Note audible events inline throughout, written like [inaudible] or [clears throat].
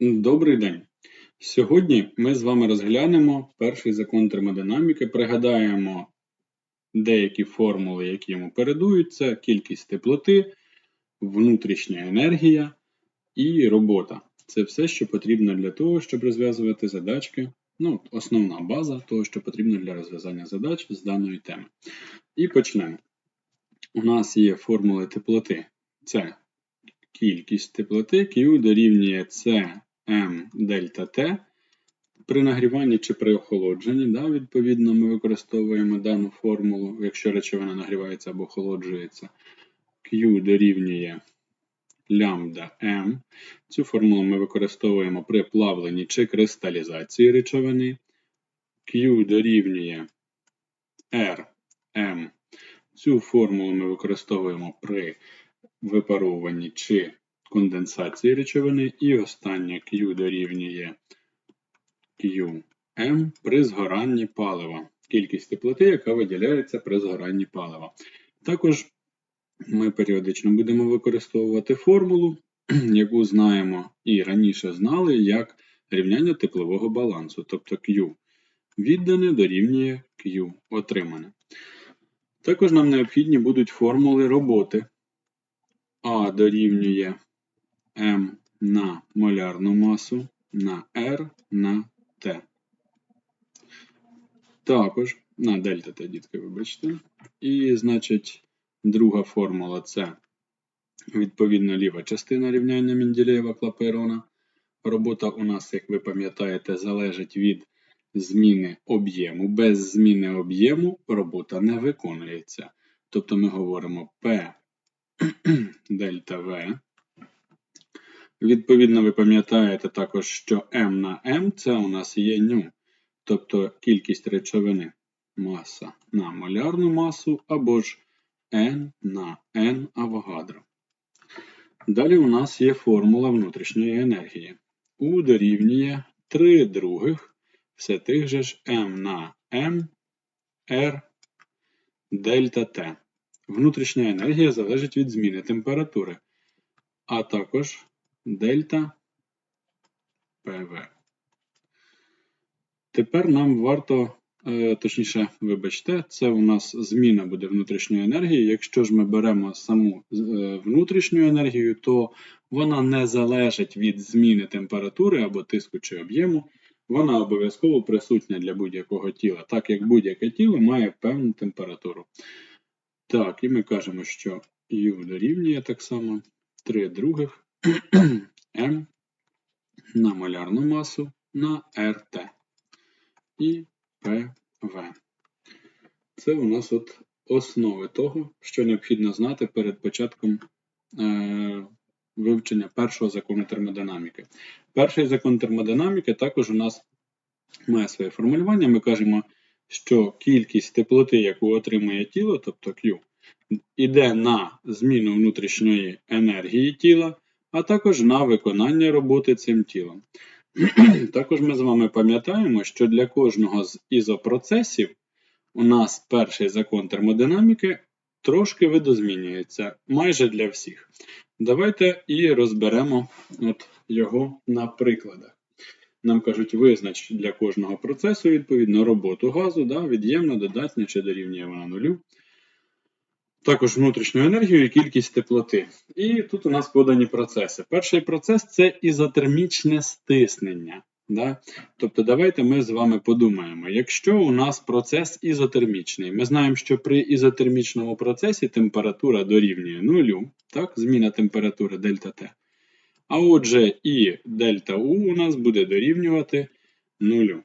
Добрий день! Сьогодні ми з вами розглянемо перший закон термодинаміки, пригадаємо деякі формули, які йому передуються, кількість теплоти, внутрішня енергія і робота. Це все, що потрібно для того, щоб розв'язувати задачки. Ну, Основна база того, що потрібно для розв'язання задач з даної теми. І почнемо. У нас є формули теплоти. Це кількість теплоти Q дорівнює C М дельта Т. При нагріванні чи при охолодженні, да, відповідно, ми використовуємо дану формулу, якщо речовина нагрівається або охолоджується. Q дорівнює лямбда М. Цю формулу ми використовуємо при плавленні чи кристалізації речовини. Q дорівнює RM. Цю формулу ми використовуємо при випаровуванні чи конденсації речовини, і останнє Q дорівнює Qm при згоранні палива. Кількість теплоти, яка виділяється при згоранні палива. Також ми періодично будемо використовувати формулу, [clears throat] яку знаємо і раніше знали, як рівняння теплового балансу, тобто Q віддане дорівнює Q отримане. Також нам необхідні будуть формули роботи. А дорівнює М на молярну масу на R на Т. Також на дельта Т, дітки, вибачте. І, значить, друга формула це відповідно ліва частина рівняння Менделєєва клаперона. Робота у нас, як ви пам'ятаєте, залежить від зміни об'єму. Без зміни об'єму робота не виконується. Тобто ми говоримо P [clears throat] дельта В Відповідно, ви пам'ятаєте також, що m на m це у нас є ню, тобто кількість речовини маса на молярну масу або ж n на n авогадро. Далі у нас є формула внутрішньої енергії. U дорівнює 3 других все тих же ж m на m R дельта T. Внутрішня енергія залежить від зміни температури, а також дельта ПВ. Тепер нам варто, е, точніше, вибачте, це у нас зміна буде внутрішньої енергії. Якщо ж ми беремо саму е, внутрішню енергію, то вона не залежить від зміни температури або тиску чи об'єму. Вона обов'язково присутня для будь-якого тіла, так як будь-яке тіло має певну температуру. Так, і ми кажемо, що U дорівнює так само 3 других М на молярну масу на РТ і ПВ. Це у нас от основи того, що необхідно знати перед початком е, вивчення першого закону термодинаміки. Перший закон термодинаміки також у нас має своє формулювання. Ми кажемо, що кількість теплоти, яку отримує тіло, тобто Q, йде на зміну внутрішньої енергії тіла а також на виконання роботи цим тілом. [clears throat] Також ми з вами пам'ятаємо, що для кожного з ізопроцесів у нас перший закон термодинаміки трошки видозмінюється майже для всіх. Давайте і розберемо от його на прикладах. Нам кажуть, визнач для кожного процесу відповідно роботу газу, да, від'ємна, додатня чи дорівнює вона нулю також внутрішню енергію і кількість теплоти. І тут у нас подані процеси. Перший процес це ізотермічне стиснення. Да? Тобто, давайте ми з вами подумаємо, якщо у нас процес ізотермічний, ми знаємо, що при ізотермічному процесі температура дорівнює нулю, так? зміна температури дельта Т. А отже, і дельта У у нас буде дорівнювати нулю.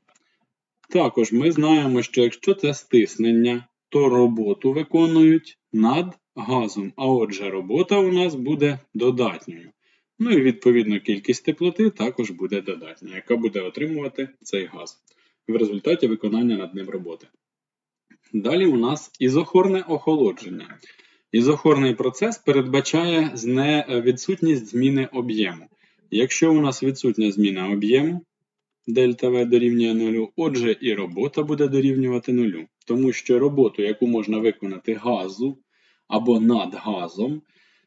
Також ми знаємо, що якщо це стиснення, то роботу виконують над газом. А отже, робота у нас буде додатньою. Ну і відповідно кількість теплоти також буде додатня, яка буде отримувати цей газ в результаті виконання над ним роботи. Далі у нас ізохорне охолодження. Ізохорний процес передбачає відсутність зміни об'єму. Якщо у нас відсутня зміна об'єму, дельта В дорівнює нулю, отже, і робота буде дорівнювати нулю. Тому що роботу, яку можна виконати газу або над газом,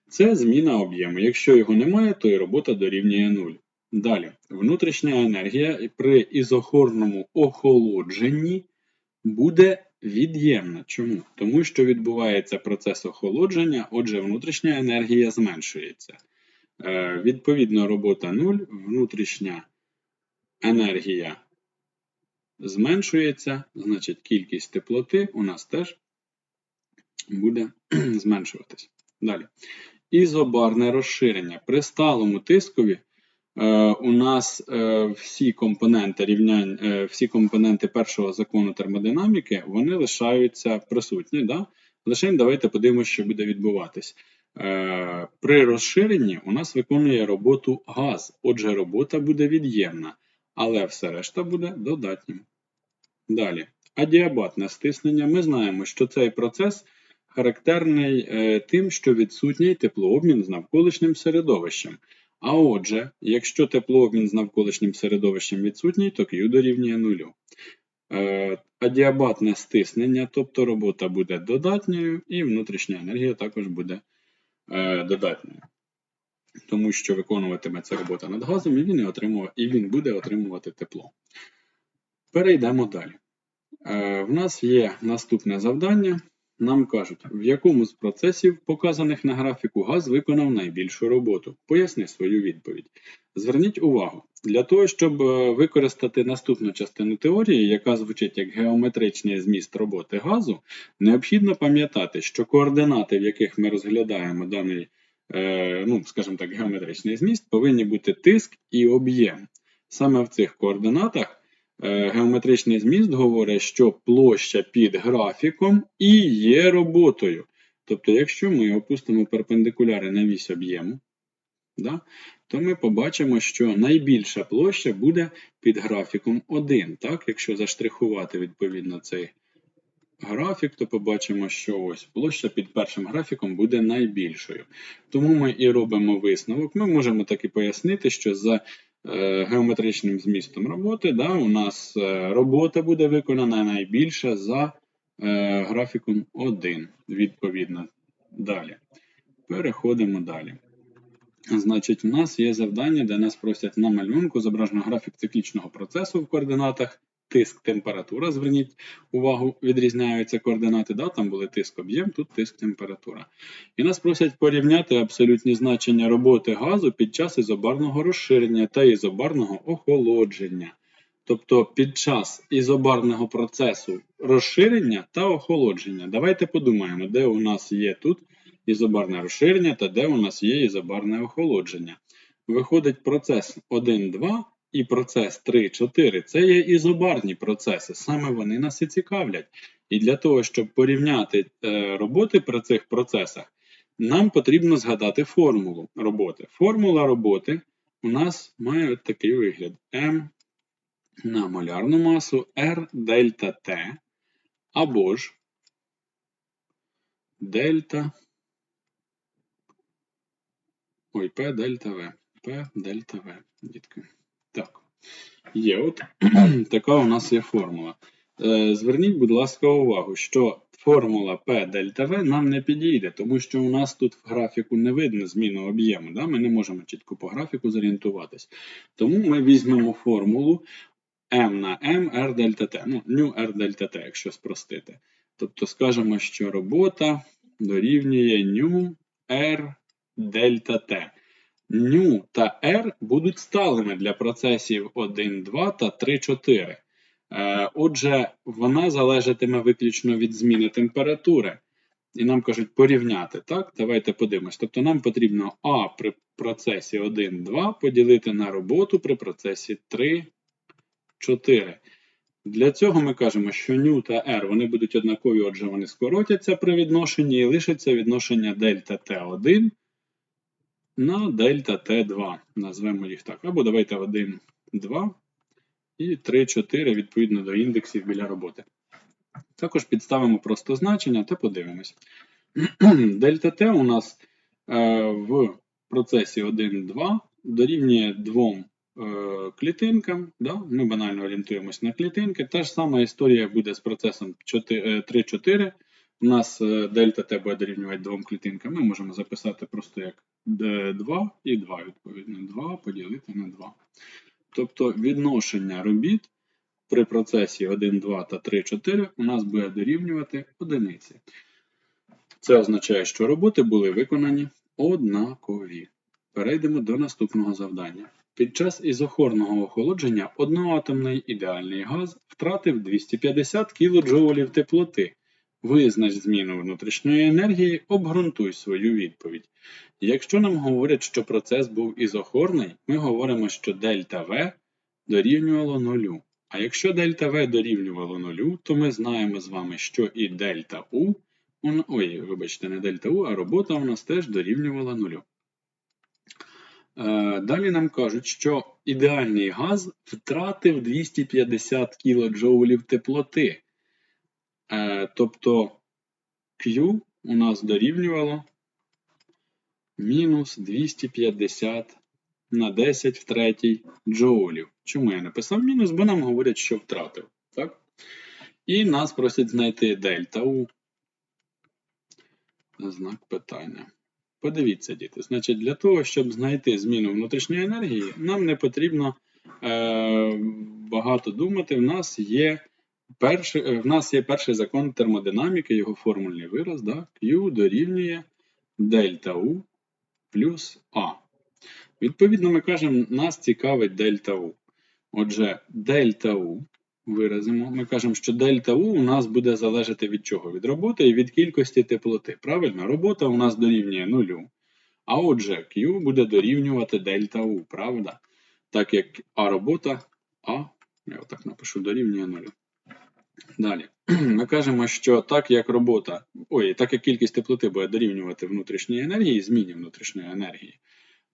це зміна об'єму. Якщо його немає, то і робота дорівнює 0. Далі, внутрішня енергія при ізохорному охолодженні буде від'ємна. Чому? Тому що відбувається процес охолодження, отже, внутрішня енергія зменшується. Е, відповідно, робота 0, внутрішня енергія зменшується, значить кількість теплоти у нас теж буде [clears throat] зменшуватись. Далі. Ізобарне розширення. При сталому тискові е, у нас е, всі компоненти рівнянь, е, всі компоненти першого закону термодинаміки вони лишаються присутні. Да? Лише давайте подивимося, що буде відбуватись. Е, при розширенні у нас виконує роботу газ, отже, робота буде від'ємна, але все решта буде додатнім. Далі, адіабатне стиснення. Ми знаємо, що цей процес характерний е, тим, що відсутній теплообмін з навколишнім середовищем. А отже, якщо теплообмін з навколишнім середовищем відсутній, то Q дорівнює нулю. Е, адіабатне стиснення, тобто робота буде додатньою, і внутрішня енергія також буде е, додатньою. Тому що виконуватиме ця робота над газом, і він, отримує, і він буде отримувати тепло. Перейдемо далі. Е, в нас є наступне завдання. Нам кажуть, в якому з процесів, показаних на графіку, газ виконав найбільшу роботу. Поясни свою відповідь. Зверніть увагу, для того, щоб е, використати наступну частину теорії, яка звучить як геометричний зміст роботи газу, необхідно пам'ятати, що координати, в яких ми розглядаємо даний, ну, скажімо так, геометричний зміст, повинні бути тиск і об'єм. Саме в цих координатах. Е, геометричний зміст говорить, що площа під графіком і є роботою. Тобто, якщо ми опустимо перпендикуляри на вісь об'єму, да, то ми побачимо, що найбільша площа буде під графіком 1. Так? Якщо заштрихувати відповідно цей графік, то побачимо, що ось площа під першим графіком буде найбільшою. Тому ми і робимо висновок. Ми можемо так і пояснити, що за Е, геометричним змістом роботи, да, у нас е, робота буде виконана найбільше за е, графіком 1, відповідно. Далі. Переходимо далі. Значить, у нас є завдання, де нас просять на малюнку зображено графік циклічного процесу в координатах тиск, температура. Зверніть увагу, відрізняються координати. Да? Там були тиск об'єм, тут тиск температура. І нас просять порівняти абсолютні значення роботи газу під час ізобарного розширення та ізобарного охолодження. Тобто під час ізобарного процесу розширення та охолодження. Давайте подумаємо, де у нас є тут ізобарне розширення та де у нас є ізобарне охолодження. Виходить процес 1-2 і процес 3-4 це є ізобарні процеси, саме вони нас і цікавлять. І для того, щоб порівняти е, роботи при цих процесах, нам потрібно згадати формулу роботи. Формула роботи у нас має такий вигляд: М на молярну масу R дельта Т або ж дельта ой, П дельта В. П дельта В, дітки. Так, є от [clears throat] така у нас є формула. Е, зверніть, будь ласка, увагу, що формула P дельта V нам не підійде, тому що у нас тут в графіку не видно зміну об'єму. Да? Ми не можемо чітко по графіку зорієнтуватись. Тому ми візьмемо формулу M на M R дельта T. Ну, ню R дельта T, якщо спростити. Тобто скажемо, що робота дорівнює ню R дельта T. Ню та R будуть сталими для процесів 1, 2 та 3, 4. Е, отже, вона залежатиме виключно від зміни температури. І нам кажуть порівняти. так? Давайте подивимось. Тобто нам потрібно А при процесі 1, 2 поділити на роботу при процесі 3, 4. Для цього ми кажемо, що ню та R вони будуть однакові, отже, вони скоротяться при відношенні і лишиться відношення дельта Т1 на дельта Т2. Назвемо їх так. Або давайте 1, 2 і 3, 4 відповідно до індексів біля роботи. Також підставимо просто значення та подивимось. [clears throat] Дельта Т у нас е, в процесі 1, 2 дорівнює двом е, клітинкам. Да? Ми банально орієнтуємось на клітинки. Та ж сама історія буде з процесом 3-4. Е, у нас дельта Т буде дорівнювати двом клітинкам. Ми можемо записати просто як 2 і 2, відповідно. 2 поділити на 2. Тобто відношення робіт при процесі 1, 2 та 3, 4 у нас буде дорівнювати одиниці. Це означає, що роботи були виконані однакові. Перейдемо до наступного завдання. Під час ізохорного охолодження одноатомний ідеальний газ втратив 250 кJ теплоти. Визнач зміну внутрішньої енергії, обґрунтуй свою відповідь. Якщо нам говорять, що процес був ізохорний, ми говоримо, що дельта В дорівнювало нулю. А якщо дельта В дорівнювало нулю, то ми знаємо з вами, що і дельта У, ой, вибачте, не дельта У, а робота у нас теж дорівнювала нулю. Е, Далі нам кажуть, що ідеальний газ втратив 250 кJ теплоти. Е, Тобто Q у нас дорівнювало мінус 250 на 10 в третій джоулів. Чому я написав мінус? Бо нам говорять, що втратив. Так? І нас просять знайти дельта У. Знак питання. Подивіться, діти. Значить, для того, щоб знайти зміну внутрішньої енергії, нам не потрібно е, багато думати. В нас є перший, е, в нас є перший закон термодинаміки, його формульний вираз. Да? Q дорівнює дельта U плюс А. Відповідно, ми кажемо, нас цікавить дельта U. Отже, дельта U виразимо. Ми кажемо, що дельта U у нас буде залежати від чого? Від роботи і від кількості теплоти. Правильно, робота у нас дорівнює нулю. А отже, Q буде дорівнювати дельта U, правда? Так як А робота А, я отак напишу, дорівнює нулю. Далі. [clears throat] Ми кажемо, що так як робота, ой, так як кількість теплоти буде дорівнювати внутрішньої енергії, зміні внутрішньої енергії,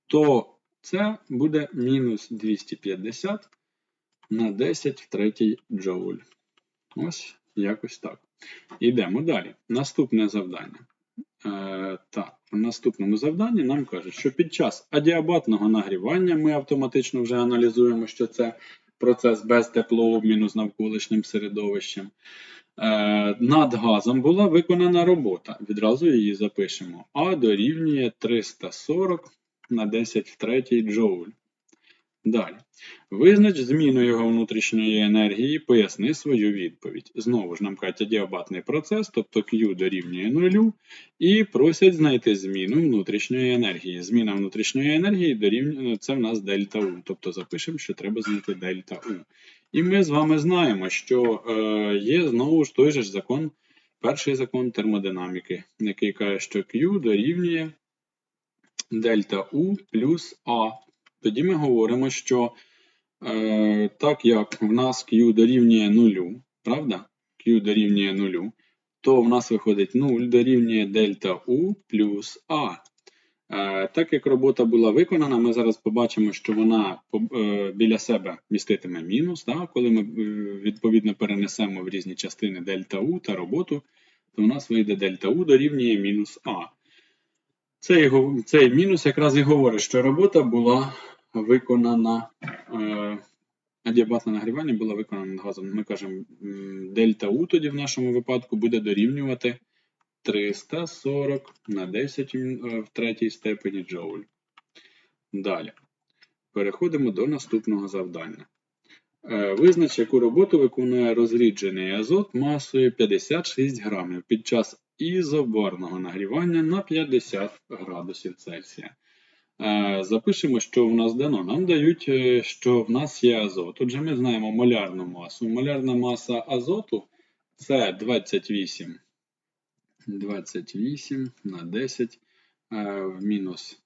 то це буде мінус 250 на 10 в третій джоуль. Ось якось так. Йдемо далі. Наступне завдання. Е, так, в наступному завданні нам кажуть, що під час адіабатного нагрівання ми автоматично вже аналізуємо, що це процес без теплообміну з навколишнім середовищем. Е, над газом була виконана робота. Відразу її запишемо. А дорівнює 340 на 10 в третій джоуль. Далі. Визнач зміну його внутрішньої енергії, поясни свою відповідь. Знову ж нам кажуть адіабатний процес, тобто Q дорівнює нулю, і просять знайти зміну внутрішньої енергії. Зміна внутрішньої енергії дорівнює це в нас дельта U. Тобто запишемо, що треба знайти дельта U. І ми з вами знаємо, що е, є знову ж той же ж закон, перший закон термодинаміки, який каже, що Q дорівнює дельта U плюс А. Тоді ми говоримо, що е, так як в нас Q дорівнює нулю, правда? Q дорівнює нулю, то в нас виходить 0 дорівнює дельта U плюс А. Е, так як робота була виконана, ми зараз побачимо, що вона е, біля себе міститиме мінус. Да? Коли ми е, відповідно перенесемо в різні частини дельта U та роботу, то у нас вийде дельта U дорівнює мінус А. Цей, цей мінус якраз і говорить, що робота була виконана, е, адіабатне нагрівання було виконано над газом. Ми кажемо, дельта У тоді в нашому випадку буде дорівнювати 340 на 10 е, в третій степені джоуль. Далі. Переходимо до наступного завдання. Е, Визнач, яку роботу виконує розріджений азот масою 56 грамів під час ізобарного нагрівання на 50 градусів Цельсія. Е, Запишемо, що в нас дано. Нам дають, е, що в нас є азот. Отже, ми знаємо молярну масу. Молярна маса азоту це 28. 28 на 10 е, в мінус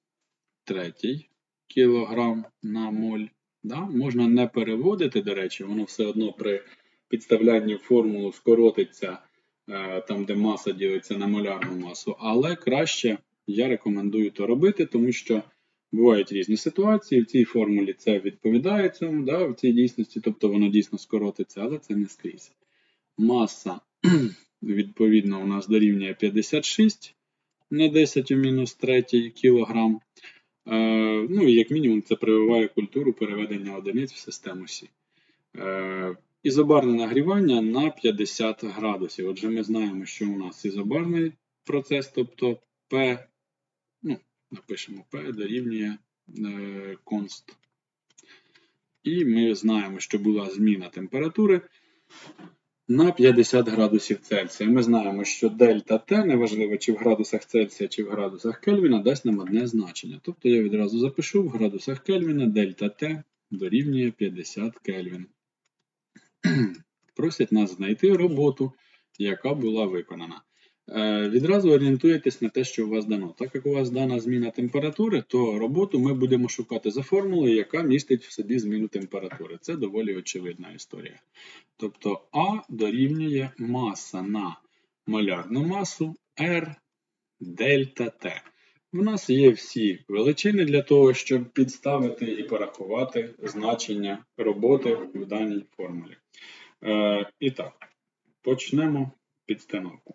третій кілограм на моль. Да? Можна не переводити, до речі, воно все одно при підставлянні в формулу скоротиться там, де маса ділиться на молярну масу, але краще я рекомендую то робити, тому що бувають різні ситуації. В цій формулі це відповідає цьому, да, в цій дійсності, тобто воно дійсно скоротиться, але це не скрізь. Маса, [clears throat] відповідно, у нас дорівнює 56 на 10 у мінус 3 кілограм. Е, ну як мінімум це прививає культуру переведення одиниць в систему Сі. Е, ізобарне нагрівання на 50 градусів. Отже, ми знаємо, що у нас ізобарний процес, тобто P, Напишемо P дорівнює е, const. І ми знаємо, що була зміна температури на 50 градусів Цельсія. Ми знаємо, що дельта Т, неважливо чи в градусах Цельсія, чи в градусах Кельвіна, дасть нам одне значення. Тобто я відразу запишу в градусах Кельвіна дельта Т дорівнює 50 Кельвін. Просять нас знайти роботу, яка була виконана. Е, Відразу орієнтуєтесь на те, що у вас дано. Так як у вас дана зміна температури, то роботу ми будемо шукати за формулою, яка містить в собі зміну температури. Це доволі очевидна історія. Тобто А дорівнює маса на молярну масу R дельта Т. У нас є всі величини для того, щоб підставити і порахувати значення роботи в даній формулі. Е, і так, почнемо підстановку.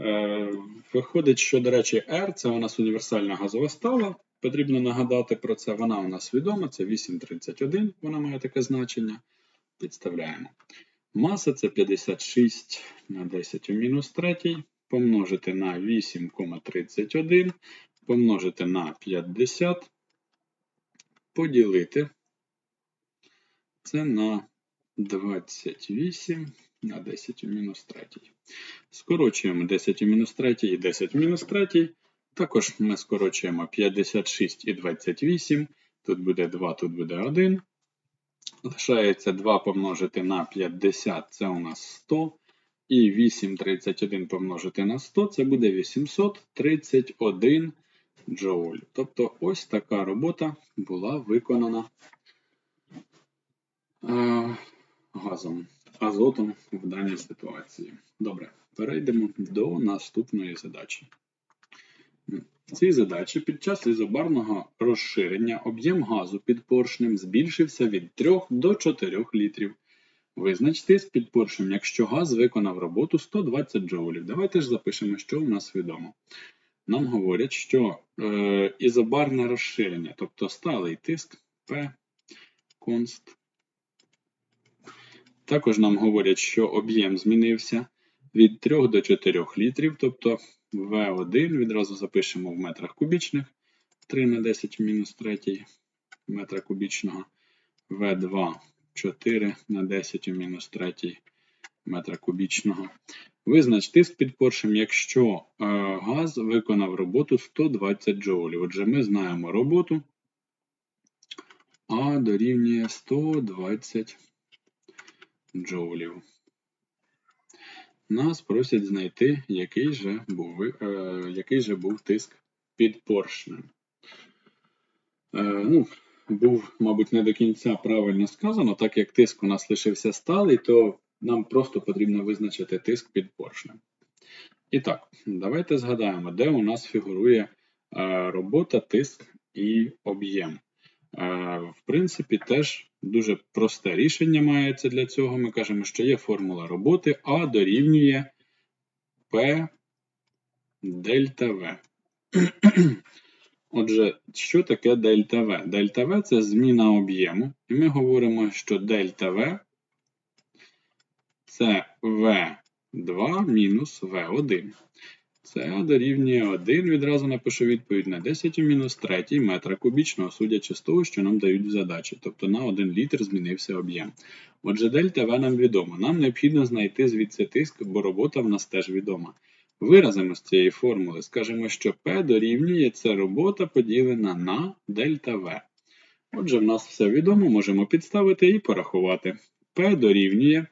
Е, виходить, що, до речі, R це у нас універсальна газова стала. Потрібно нагадати про це. Вона у нас відома, це 8,31, вона має таке значення. Підставляємо. Маса це 56 на 10 у мінус 3, помножити на 8,31, помножити на 50, поділити це на 28 на 10 у мінус 3. Скорочуємо 10 у мінус 3 і 10 у мінус 3. Також ми скорочуємо 56 і 28. Тут буде 2, тут буде 1. Лишається 2 помножити на 50, це у нас 100. І 831 помножити на 100, це буде 831 джоуль. Тобто ось така робота була виконана е, газом, азотом в даній ситуації. Добре, перейдемо до наступної задачі. В цій задачі під час ізобарного розширення об'єм газу під поршнем збільшився від 3 до 4 літрів. Визнач тиск під поршнем, якщо газ виконав роботу 120 джоулів. Давайте ж запишемо, що у нас відомо. Нам говорять, що е, ізобарне розширення, тобто сталий тиск P const. Також нам говорять, що об'єм змінився від 3 до 4 літрів, тобто V1 відразу запишемо в метрах кубічних 3 на 10 мінус 3 метра кубічного, V2 4 на 10 у мінус 3 метра кубічного. Визнач тиск під поршем, якщо е, газ виконав роботу 120 джоулів. Отже, ми знаємо роботу А дорівнює 120 джоулів. Нас просять знайти, який же був, е, який же був тиск під поршнем. Е, ну, був, мабуть, не до кінця правильно сказано, так як тиск у нас лишився сталий, то нам просто потрібно визначити тиск під поршнем. І так, давайте згадаємо, де у нас фігурує е, робота, тиск і об'єм. В принципі, теж дуже просте рішення мається для цього. Ми кажемо, що є формула роботи А дорівнює P дельта В. Отже, що таке дельта В? Дельта В це зміна об'єму. І ми говоримо, що дельта В це В2 мінус В1. Це дорівнює 1. Відразу напишу відповідь на 10 у мінус 3 метра кубічного, судячи з того, що нам дають в задачі. Тобто на 1 літр змінився об'єм. Отже, дельта В нам відомо. Нам необхідно знайти звідси тиск, бо робота в нас теж відома. Виразимо з цієї формули, скажемо, що P дорівнює це робота поділена на дельта В. Отже, в нас все відомо, можемо підставити і порахувати. P дорівнює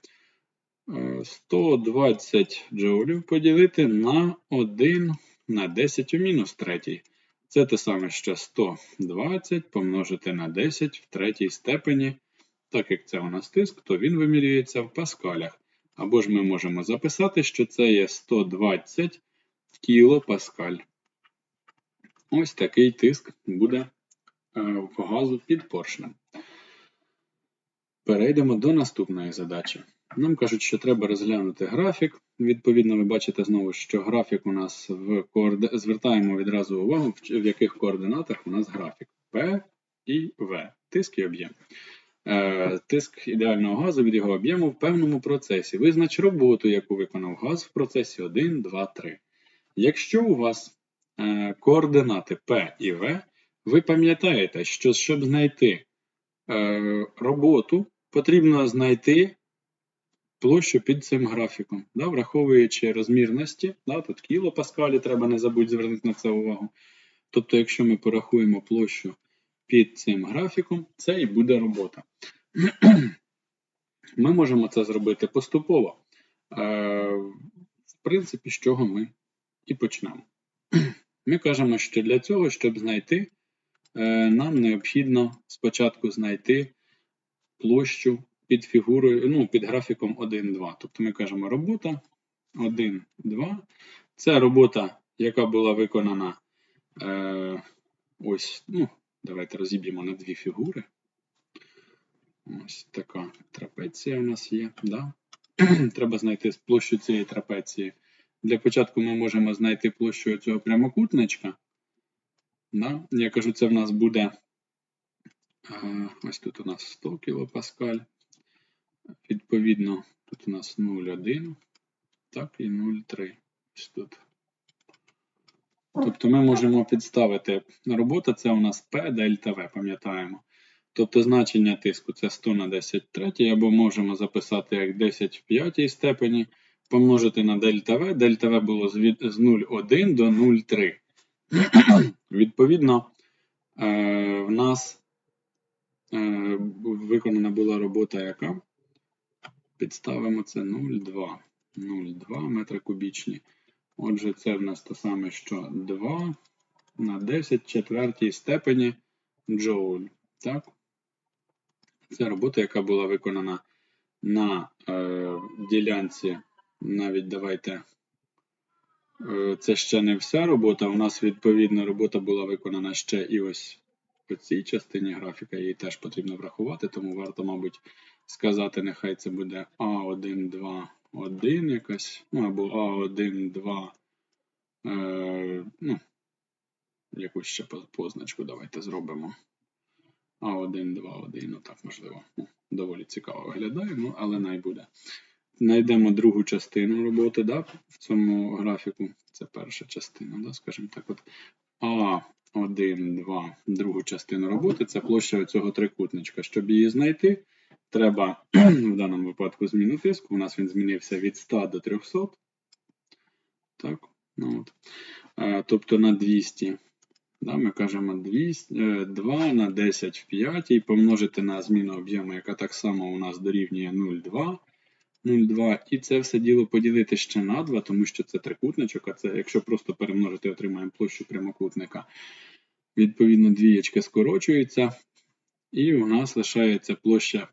120 джоулів поділити на 1 на 10 у мінус 3. Це те саме, що 120 помножити на 10 в третій степені. Так як це у нас тиск, то він вимірюється в паскалях. Або ж ми можемо записати, що це є 120 кілопаскаль. Ось такий тиск буде е, в газу під поршнем. Перейдемо до наступної задачі. Нам кажуть, що треба розглянути графік. Відповідно, ви бачите знову, що графік у нас в коорди... звертаємо відразу увагу, в яких координатах у нас графік P і V, тиск і об'єм. Е, тиск ідеального газу від його об'єму в певному процесі. Визнач роботу, яку виконав газ в процесі 1, 2, 3. Якщо у вас е, координати P і V, ви пам'ятаєте, що щоб знайти е, роботу, потрібно знайти площу під цим графіком, да, враховуючи розмірності, да, тут кілопаскалі, треба не забудь звернути на це увагу. Тобто, якщо ми порахуємо площу під цим графіком, це і буде робота. [clears throat] Ми можемо це зробити поступово. Е, В принципі, з чого ми і почнемо. [clears throat] Ми кажемо, що для цього, щоб знайти, е, нам необхідно спочатку знайти площу під фігурою, ну, під графіком 1, 2. Тобто ми кажемо робота 1, 2. Це робота, яка була виконана е, ось, ну, давайте розіб'ємо на дві фігури. Ось така трапеція у нас є. Да? [clears throat] Треба знайти площу цієї трапеції. Для початку ми можемо знайти площу цього прямокутничка. Да? Я кажу, це в нас буде. е, Ось тут у нас 100 кілопаскаль. Відповідно, тут у нас 0,1, так, і 0,3. Ось тут. Тобто ми можемо підставити робота, це у нас P дельта V, пам'ятаємо. Тобто значення тиску це 100 на 10 третій, або можемо записати як 10 в п'ятій степені, помножити на дельта V. Дельта V було з 0,1 до 0,3. [clears throat] Відповідно, е, в нас е, виконана була робота яка? Підставимо це 0,2. 0,2 метри кубічні. Отже, це в нас те саме, що 2 на 10 четвертій степені джоуль. Так? Це робота, яка була виконана на е, ділянці. Навіть давайте. Е, це ще не вся робота. У нас, відповідно, робота була виконана ще і ось по цій частині графіка. Її теж потрібно врахувати, тому варто, мабуть, сказати, нехай це буде А1, 2, 1 якась, ну або А1, 2, е, ну, якусь ще позначку давайте зробимо. А1, 2, 1, ну так можливо. Ну, доволі цікаво виглядає, ну, але най буде. Знайдемо другу частину роботи да, в цьому графіку. Це перша частина, да, скажімо так. От А1, 2, другу частину роботи це площа цього трикутничка. Щоб її знайти, треба [clears throat] в даному випадку зміну тиску. У нас він змінився від 100 до 300. Так, ну от. Е, Тобто на 200. Да, ми кажемо 200, е, 2 на 10 в 5 і помножити на зміну об'єму, яка так само у нас дорівнює 0,2. 0,2. І це все діло поділити ще на 2, тому що це трикутничок, а це якщо просто перемножити, отримаємо площу прямокутника. Відповідно, двієчка скорочується, і у нас лишається площа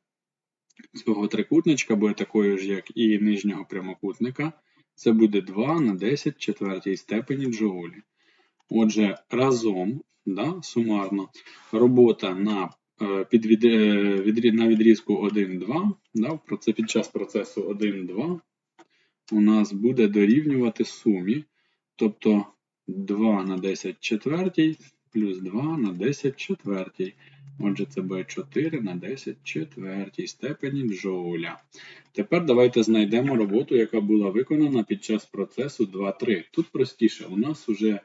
цього трикутничка, буде такою ж, як і нижнього прямокутника. Це буде 2 на 10 четвертій степені джоулі. Отже, разом, да, сумарно, робота на, е, під від, е, відрі- на відрізку 1-2, да, в під час процесу 1-2 у нас буде дорівнювати сумі, тобто 2 на 10 четвертій плюс 2 на 10 четвертій. Отже, це буде 4 на 10 четвертій степені джоуля. Тепер давайте знайдемо роботу, яка була виконана під час процесу 2-3. Тут простіше, у нас вже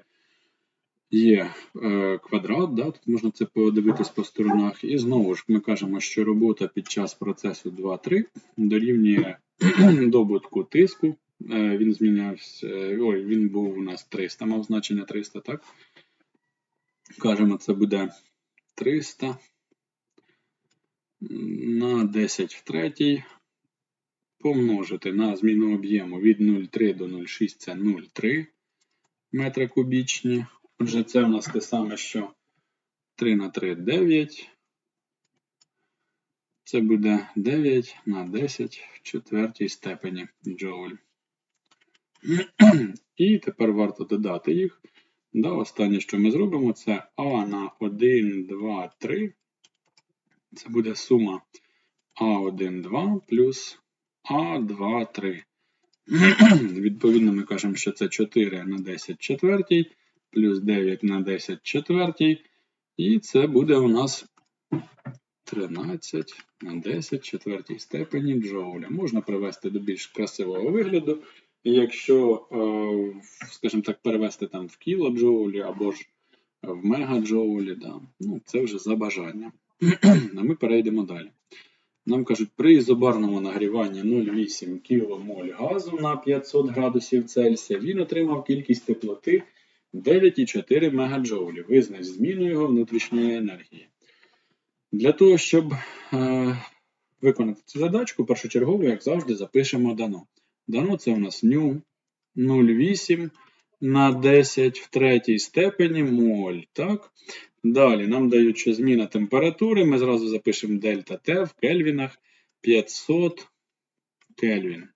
є е, квадрат, да, тут можна це подивитись по сторонах. І знову ж ми кажемо, що робота під час процесу 2-3 дорівнює [clears throat] добутку тиску. Е, він змінявся, е, ой, він був у нас 300, мав значення 300, так? Кажемо, це буде 300 на 10 в третій помножити на зміну об'єму від 0,3 до 0,6 це 0,3 метри кубічні. Отже, це у нас те саме, що 3 на 3 9. Це буде 9 на 10 в четвертій степені джоуль. [clears throat] І тепер варто додати їх. Да, останнє, що ми зробимо, це А на 1, 2, 3. Це буде сума А1, 2 плюс А2, 3. [clears throat] Відповідно, ми кажемо, що це 4 на 10 четвертій, плюс 9 на 10 четвертій. І це буде у нас 13 на 10 четвертій степені джоуля. Можна привести до більш красивого вигляду. І якщо, е, скажімо так, перевести там в кілоджоулі або ж в мегаджоулі, да, ну, це вже за бажанням. [clears throat] А ми перейдемо далі. Нам кажуть, при ізобарному нагріванні 0,8 кмоль газу на 500 градусів Цельсія він отримав кількість теплоти 9,4 мегаджоулі. Визнач зміну його внутрішньої енергії. Для того, щоб е, виконати цю задачку, першочергово, як завжди, запишемо дано. Дано це у нас ню 0,8 на 10 в третій степені моль. Так? Далі нам дають, що зміна температури. Ми зразу запишемо дельта Т в кельвінах 500 кельвін.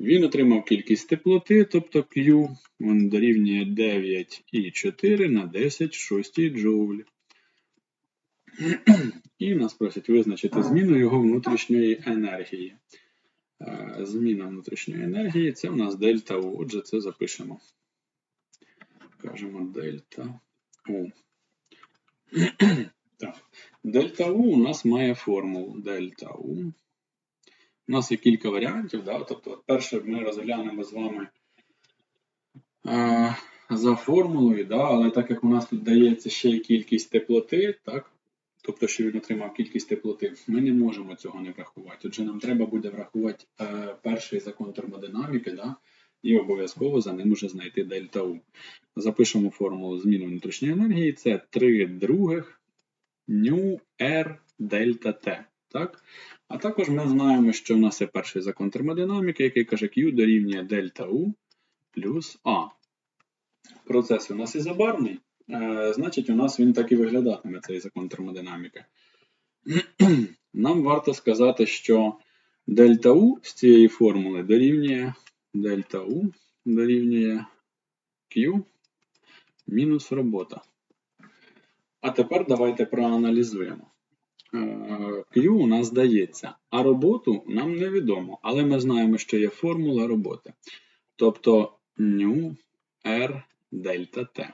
Він отримав кількість теплоти, тобто Q, він дорівнює 9,4 на 10 в 6 джоулі. І нас просять визначити зміну його внутрішньої енергії. Е, Зміна внутрішньої енергії це у нас дельта У. Отже, це запишемо. Кажемо дельта У. [clears throat] Дельта У у нас має формулу дельта У. У нас є кілька варіантів. Да? Тобто, перше ми розглянемо з вами е, за формулою, да? але так як у нас тут дається ще й кількість теплоти, так? Тобто, що він отримав кількість теплоти, ми не можемо цього не врахувати. Отже, нам треба буде врахувати е, перший закон термодинаміки, да? і обов'язково за ним уже знайти дельта У. Запишемо формулу зміни внутрішньої енергії. Це 3 других ню R дельта Т. Так? А також ми знаємо, що в нас є перший закон термодинаміки, який каже Q дорівнює дельта U плюс А. Процес у нас ізобарний, значить, у нас він так і виглядатиме, цей закон термодинаміки. [clears throat] Нам варто сказати, що дельта U з цієї формули дорівнює дельта U дорівнює Q мінус робота. А тепер давайте проаналізуємо. Е, Q у нас дається, а роботу нам невідомо, але ми знаємо, що є формула роботи. Тобто ню R дельта T.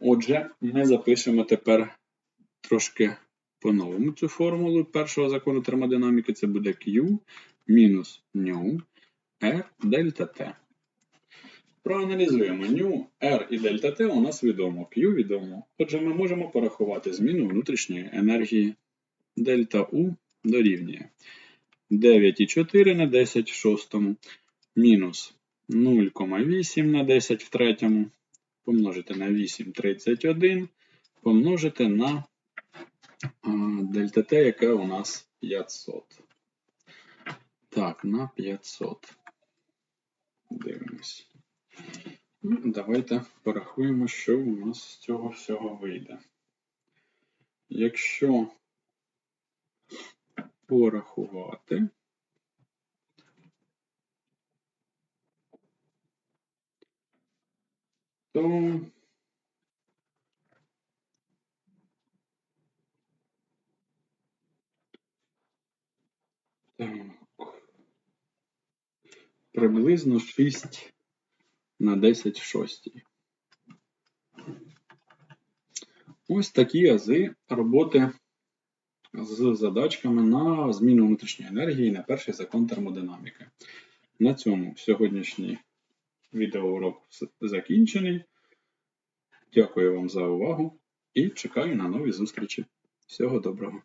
Отже, ми запишемо тепер трошки по-новому цю формулу першого закону термодинаміки. Це буде Q мінус ню R дельта T. Проаналізуємо ню, R і дельта T у нас відомо, Q відомо. Отже, ми можемо порахувати зміну внутрішньої енергії дельта U дорівнює 9,4 на 10 в шостому мінус 0,8 на 10 в третьому помножити на 8 31 помножити на дельта T, яке у нас 500. Так, на 500. Дивимось. Ну, Давайте порахуємо, що у нас з цього всього вийде. Якщо порахувати, то так, приблизно 6 на 10 в шостій. Ось такі ази роботи з задачками на зміну внутрішньої енергії на перший закон термодинаміки. На цьому сьогоднішній відеоурок закінчений. Дякую вам за увагу і чекаю на нові зустрічі. Всього доброго!